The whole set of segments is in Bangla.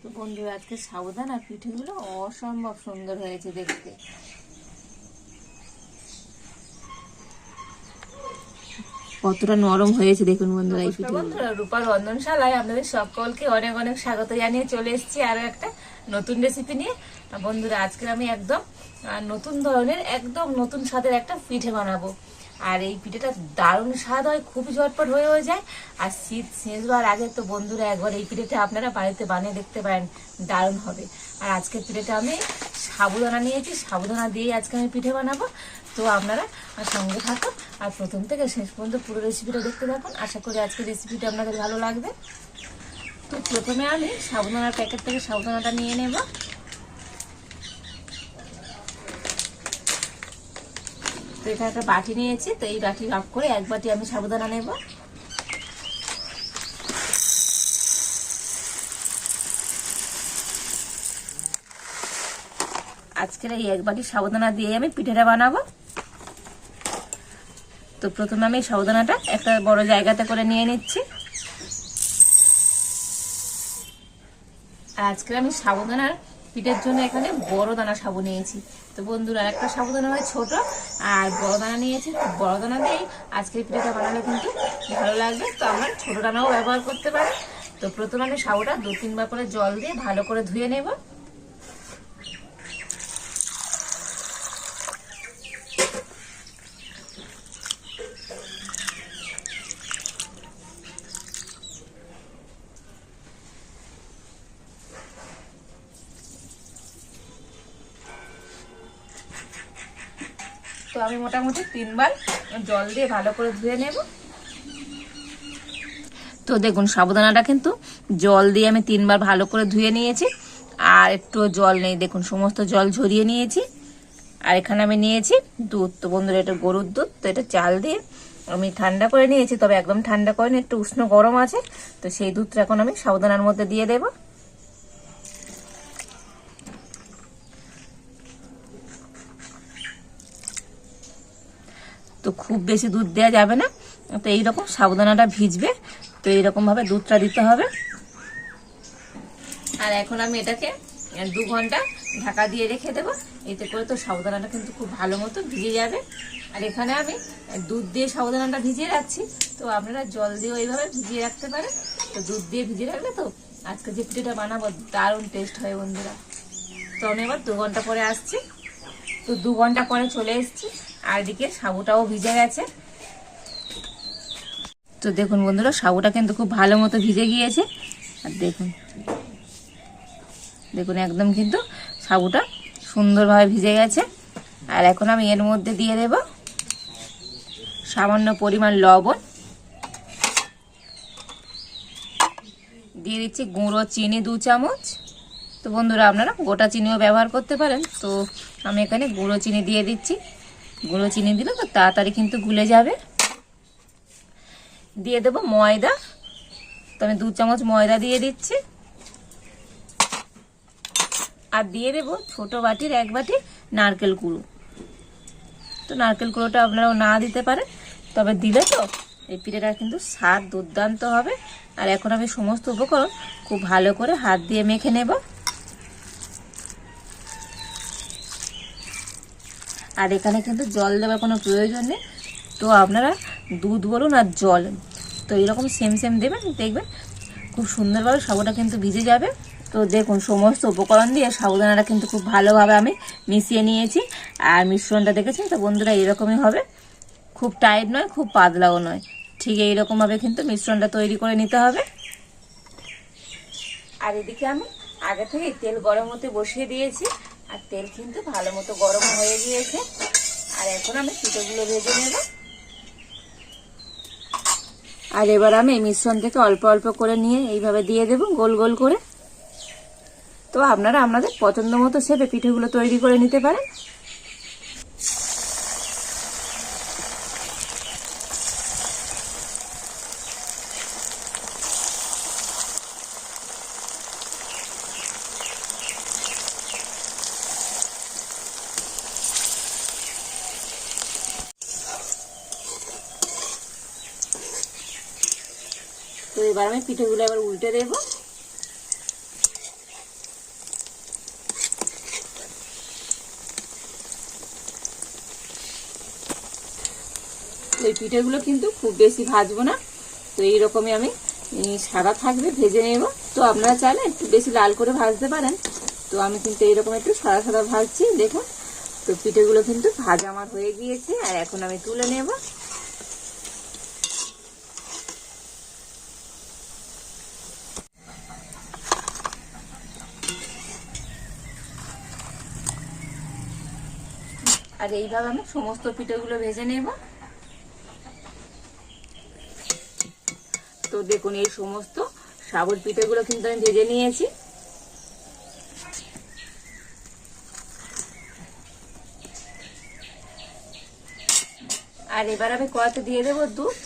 তো বন্ধুরা আজকে সাবধান আর পিঠেগুলো অসম্ভব সুন্দর হয়েছে দেখতে। কতটা নরম হয়েছে দেখুন বন্ধুরা এই পিঠে বন্ধুরা রূপার রন্ধনশালায় আপনাদের সকলকে অনেক অনেক স্বাগত জানিয়ে চলে এসেছি আরও একটা নতুন রেসিপি নিয়ে। বন্ধুরা আজকে আমি একদম নতুন ধরনের একদম নতুন স্বাদের একটা পিঠে বানাবো। আর এই পিঠেটা দারুণ স্বাদ হয়, খুবই ঝটপট হয়েও যায়। আর শীত শেষ হওয়ার আগে তো বন্ধুরা একবার এই পিঠেটা আপনারা বাড়িতে বানিয়ে দেখতে পারেন, দারুণ হবে। আর আজকের পিঠেটা আমি সাবুদানা নিয়েছি, সাবুদানা দিয়েই আজকে আমি পিঠে বানাবো। তো আপনারা সঙ্গে থাকুন আর প্রথম থেকে শেষ পর্যন্ত পুরো রেসিপিটা দেখতে থাকুন। আশা করি আজকের রেসিপিটা আপনাদের ভালো লাগবে। তো প্রথমে আমি সাবুদানার প্যাকেট থেকে সাবুদানাটা নিয়ে নেব। তো এটা একটা বাটি নিয়েছি, তো এই বাটি ভাগ করে এক বাটি আমি সাবুদানা নেব। আজকের এই এক বাটি সাবুদানা দিয়ে আমি পিঠেটা বানাবো। তো প্রথমে আমি সাবুদানাটা একটা বড় জায়গাতে করে নিয়ে নিচ্ছি। আর আজকে আমি সাবুদানার পিঠের জন্য এখানে বড় দানা সাবু নিয়েছি। তো বন্ধুরা, একটা সাবুদানা হয় ছোট, আর বড় দানা নিয়েছি। বড় দানা দিয়েই আজকের পিঠেটা বানালে কিন্তু ভালো লাগবে। তো আমরা ছোট দানাও ব্যবহার করতে পারি। তো প্রথমে আমি সাবুটা দু তিনবার করে জল দিয়ে ভালো করে ধুয়ে নেব। আমি মোটামুটি তিনবার জল দিয়ে ভালো করে ধুয়ে নেব। তো দেখুন সাবুদানাটা কিন্তু জল দিয়ে আমি তিনবার ভালো করে ধুয়ে নিয়েছি। আর একটু জল নেই, দেখুন, সমস্ত জল ঝরিয়ে নিয়েছি। আর এখানে আমি নিয়েছি দুধ। তো বন্ধুরা, এটা গরুর দুধ, তো এটা চাল দিয়ে আমি ঠান্ডা করে নিয়েছি। তবে একদম ঠান্ডা করিনি, একটু উষ্ণ গরম আছে। তো সেই দুধটা এখন আমি সাবধানার মধ্যে দিয়ে দেবো। তো খুব বেশি দুধ দেওয়া যাবে না। তো এইরকম সাবুদানাটা ভিজবে। তো এইরকম ভাবে দুধটা দিতে হবে। আর এখন আমি এটাকে দু ঘণ্টা ঢাকা দিয়ে রেখে দেবো। এতে করে তো সাবুদানাটা কিন্তু খুব ভালো মতো ভিজে যাবে। আর এখানে আমি দুধ দিয়ে সাবুদানাটা ভিজিয়ে রাখছি। তো আপনারা জল দিয়েও এইভাবে ভিজিয়ে রাখতে পারেন। তো দুধ দিয়ে ভিজিয়ে রাখলে তো আজকে যে পিঠেটা বানাবো, দারুণ টেস্ট হয় বন্ধুরা। তো আমি এবার দু ঘণ্টা পরে আসছি। তো দু ঘণ্টা পরে চলে এসেছি। আর এদিকে সাবুটাও ভিজে গেছে। তো দেখুন বন্ধুরা, সাবুটা কিন্তু খুব ভালো মতো ভিজে গিয়েছে। আর দেখুন দেখুন একদম কিন্তু সাবুটা সুন্দরভাবে ভিজে গেছে। আর এখন আমি এর মধ্যে দিয়ে দেব সামান্য পরিমাণ লবণ। দিয়ে দিচ্ছি গুঁড়ো চিনি দু চামচ। তো বন্ধুরা, আপনারা গোটা চিনিও ব্যবহার করতে পারেন। তো আমি এখানে গুঁড়ো চিনি দিয়ে দিচ্ছি। গুঁড়ো চিনি দিলে তো তাড়াতাড়ি কিন্তু গুলে যাবে। দিয়ে দেব ময়দা। তো আমি দু চামচ ময়দা দিয়ে দিচ্ছি। আর দিয়ে দেবো ছোট বাটির এক বাটি নারকেল কুড়ো। তো নারকেল কুড়োটা আপনারাও না দিতে পারেন, তবে দিলে তো এই পিঠেটা কিন্তু স্বাদ দুর্দান্ত হবে। আর এখন আমি সমস্ত উপকরণ খুব ভালো করে হাত দিয়ে মেখে নেব। আর এখানে কিন্তু জল দেওয়ার কোনো প্রয়োজন নেই। তো আপনারা দুধ বলুন আর জল। তো এরকম সেম সেম দেবেন, দেখবেন খুব সুন্দরভাবে সাবুটা কিন্তু ভিজে যাবে। তো দেখুন, সমস্ত উপকরণ দিয়ে সাবুদানাটা কিন্তু খুব ভালোভাবে আমি মিশিয়ে নিয়েছি। আর মিশ্রণটা দেখেছেন তো বন্ধুরা, এরকমই হবে। খুব টাইট নয়, খুব পাতলাও নয়। ঠিক এইরকমভাবে কিন্তু মিশ্রণটা তৈরি করে নিতে হবে। আর এদিকে আমি আগে থেকে তেল গরম হতে বসিয়ে দিয়েছি। আর তেল কিন্তু ভালো মতো গরম হয়ে গিয়েছে। আর এখন আমি পিঠেগুলো ভেজে নেব। আর এবার আমি এই মিশ্রণ থেকে অল্প অল্প করে নিয়ে এইভাবে দিয়ে দেব, গোল গোল করে। তো আপনারা আপনাদের পছন্দ মতো সেপে পিঠেগুলো তৈরি করে নিতে পারেন। এবার আমি পিঠেগুলো এবার উল্টে দেবো। এই পিঠেগুলো কিন্তু খুব বেশি ভাজবো না, তো এইরকমই আমি সাদা থাকবে, ভেজে নেব। তো আপনারা চাইলে একটু বেশি লাল করে ভাজতে পারেন। তো আমি কিন্তু এইরকম একটু সাদা সাদা ভাজছি, দেখুন। তো পিঠেগুলো কিন্তু ভাজা আমার হয়ে গিয়েছে, আর এখন আমি তুলে নেব। আর এইভাবে আমি সমস্ত পিঠেগুলো ভেজে নেব। তো দেখুন, এই সমস্ত সাবুর পিঠেগুলো কিন্তু আমি ভেজে নিয়েছি। আর এবার আমি কড়াতে দিয়ে দেবো দুধ।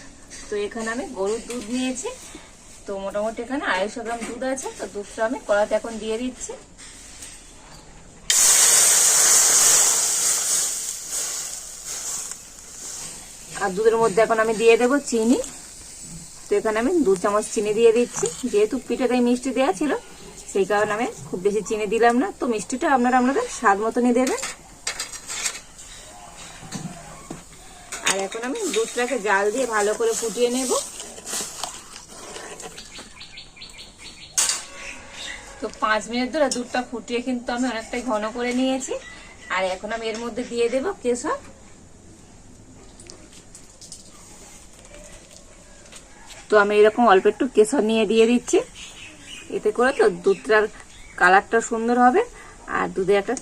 তো এখানে আমি গরুর দুধ নিয়েছি। তো মোটামুটি এখানে আড়াইশো গ্রাম দুধ আছে। তো দুধটা আমি কড়াতে এখন দিয়ে দিচ্ছি। আর দুধের মধ্যে এখন আমি দিয়ে দেবো চিনি। তো এখানে আমি দু চামচ চিনি দিয়ে দিচ্ছি। যেহেতু পিঠাটাই মিষ্টি দেওয়া ছিল, সেই কারণে আমি খুব বেশি চিনি দিলাম না। তো মিষ্টিটা আপনারা আপনাদের স্বাদ মতনই দেবেন। আর এখন আমি দুধটাকে জাল দিয়ে ভালো করে ফুটিয়ে নেব। তো পাঁচ মিনিট ধরে দুধটা ফুটিয়ে কিন্তু আমি অনেকটাই ঘন করে নিয়েছি। আর এখন আমি এর মধ্যে দিয়ে দেবো কেশর। তো আমি এরকম অল্প একটু কেশর নিয়ে দিয়ে দিচ্ছি। এতে করে তো দুধটার কালারটা সুন্দর হবে আর দুধে একটা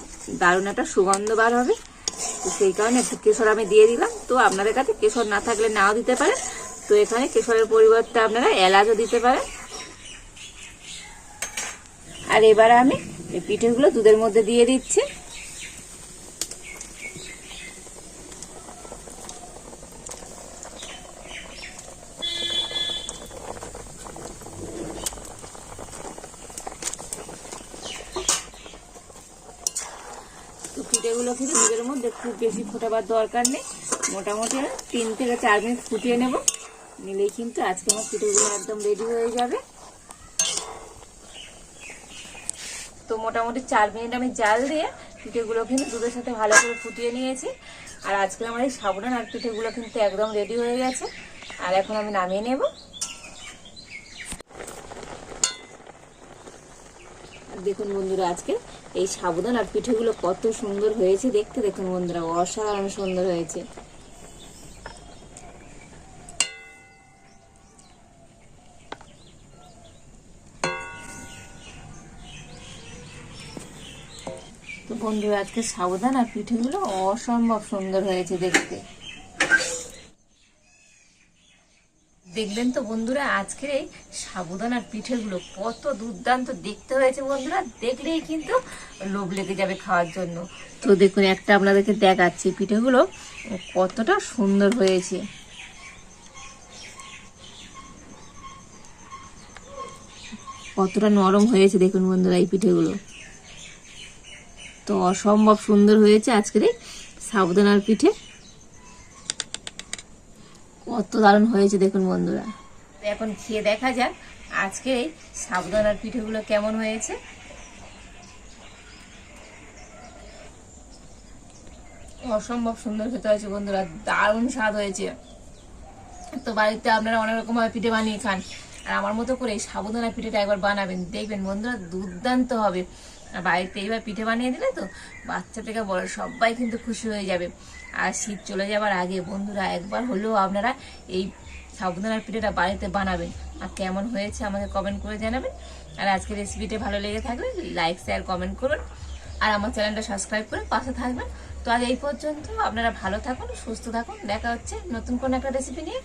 দারুণ একটা সুগন্ধ বার হবে। তো সেই কারণে একটু কেশর আমি দিয়ে দিলাম। তো আপনাদের কাছে কেশর না থাকলে নাও দিতে পারেন। তো এখানে কেশরের পরিবর্তে আপনারা এলাচও দিতে পারেন। আর এবারে আমি পিঠেগুলো দুধের মধ্যে দিয়ে দিচ্ছি তো পিঠেগুলো মধ্যে খুব বেশি ফোটাবার দরকার নেই। মোটামুটি তিন থেকে চার মিনিট ফুটিয়ে নেব। নিলেই কিন্তু আজকে আমার পিঠেগুলো একদম রেডি হয়ে যাবে। তো মোটামুটি চার মিনিট আমি জাল দিয়ে পিঠেগুলো কিন্তু দুধের সাথে ভালো করে ফুটিয়ে নিয়েছি। আর আজকে আমার এই সাবুদান আর পিঠেগুলো কিন্তু একদম রেডি হয়ে গেছে। আর এখন আমি নামিয়ে নেব। দেখুন বন্ধুরা, আজকে এই সাবুদান আর পিঠেগুলো কত সুন্দর হয়েছে। দেখতে দেখুন বন্ধুরা, অসাধারণ সুন্দর হয়েছে। তো বন্ধুরা, আজকে সাবুদান আর পিঠেগুলো অসম্ভব সুন্দর হয়েছে দেখতে। দেখবেন তো বন্ধুরা, আজকের এই সাবুদানার পিঠেগুলো কত দুর্দান্ত দেখতে হয়েছে বন্ধুরা। দেখলেই কিন্তু লোভ লেগে যাবে খাওয়ার জন্য। তো দেখুন, একটা আপনাদেরকে দেখাচ্ছি, পিঠেগুলো কতটা সুন্দর হয়েছে। কতটা নরম হয়েছে দেখুন বন্ধুরা এই পিঠেগুলো। তো অসম্ভব সুন্দর হয়েছে আজকের এই সাবুদানার পিঠে। কত দারুণ হয়েছে দেখুন বন্ধুরা। এখন খেয়ে দেখা যাক, আজকে এই সাবুদানার পিঠেগুলো কেমন হয়েছে। অসম্ভব সুন্দর খেতে হয়েছে বন্ধুরা, দারুণ স্বাদ হয়েছে। তো বাড়িতে আপনারা অনেক রকম ভাবে পিঠে বানিয়ে খান, আর আমার মতো করে এই সাবুদানা পিঠেটা একবার বানাবেন, দেখবেন বন্ধুরা দুর্দান্ত হবে। বাড়িতে এইবার পিঠে বানিয়ে দিলে তো বাচ্চা থেকে বড় সবাই কিন্তু খুশি হয়ে যাবে। আর শীত চলে যাবার আগে বন্ধুরা একবার হলেও আপনারা এই সাবুদানার পিঠেটা বাড়িতে বানাবেন। আর কেমন হয়েছে আমাকে কমেন্ট করে জানাবেন। আর আজকের রেসিপিটা ভালো লেগে থাকলে লাইক শেয়ার কমেন্ট করুন। আর আমার চ্যানেলটা সাবস্ক্রাইব করে পাশে থাকবেন। তো আজ এই পর্যন্ত আপনারা ভালো থাকুন, সুস্থ থাকুন। দেখা হচ্ছে নতুন কোনো একটা রেসিপি নিয়ে।